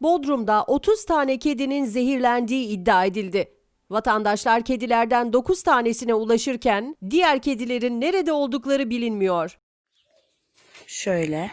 Bodrum'da 30 tane kedinin zehirlendiği iddia edildi. Vatandaşlar kedilerden 9 tanesine ulaşırken diğer kedilerin nerede oldukları bilinmiyor. Şöyle.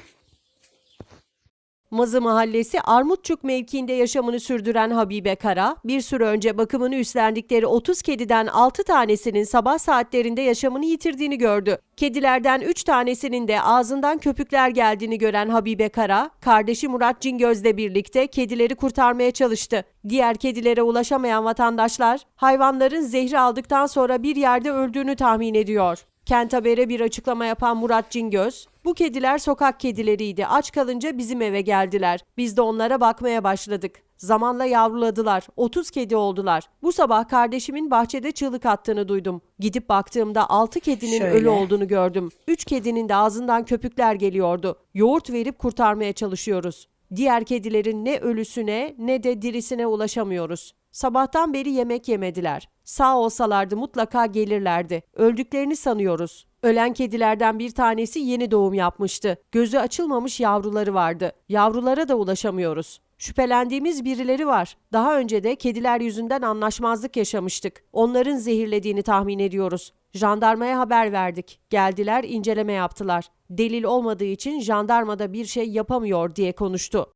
Mazı Mahallesi Armutçuk mevkiinde yaşamını sürdüren Habibe Kara, bir süre önce bakımını üstlendikleri 30 kediden 6 tanesinin sabah saatlerinde yaşamını yitirdiğini gördü. Kedilerden 3 tanesinin de ağzından köpükler geldiğini gören Habibe Kara, kardeşi Murat Cingöz'le birlikte kedileri kurtarmaya çalıştı. Diğer kedilere ulaşamayan vatandaşlar, hayvanların zehri aldıktan sonra bir yerde öldüğünü tahmin ediyor. Kent Haber'e bir açıklama yapan Murat Cingöz, bu kediler sokak kedileriydi. Aç kalınca bizim eve geldiler. Biz de onlara bakmaya başladık. Zamanla yavruladılar. 30 kedi oldular. Bu sabah kardeşimin bahçede çığlık attığını duydum. Gidip baktığımda 6 kedinin Şöyle. ölü olduğunu gördüm. 3 kedinin de ağzından köpükler geliyordu. Yoğurt verip kurtarmaya çalışıyoruz. Diğer kedilerin ne ölüsüne ne de dirisine ulaşamıyoruz. Sabahtan beri yemek yemediler. Sağ olsalardı mutlaka gelirlerdi. Öldüklerini sanıyoruz. Ölen kedilerden bir tanesi yeni doğum yapmıştı. Gözü açılmamış yavruları vardı. Yavrulara da ulaşamıyoruz. Şüphelendiğimiz birileri var. Daha önce de kediler yüzünden anlaşmazlık yaşamıştık. Onların zehirlediğini tahmin ediyoruz. Jandarmaya haber verdik. Geldiler, inceleme yaptılar. Delil olmadığı için jandarma da bir şey yapamıyor diye konuştu.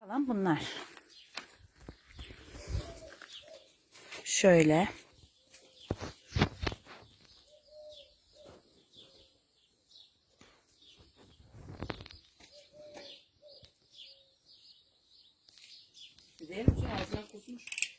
Falan bunlar. Şöyle. Gidelim şu ağzına kusmuş.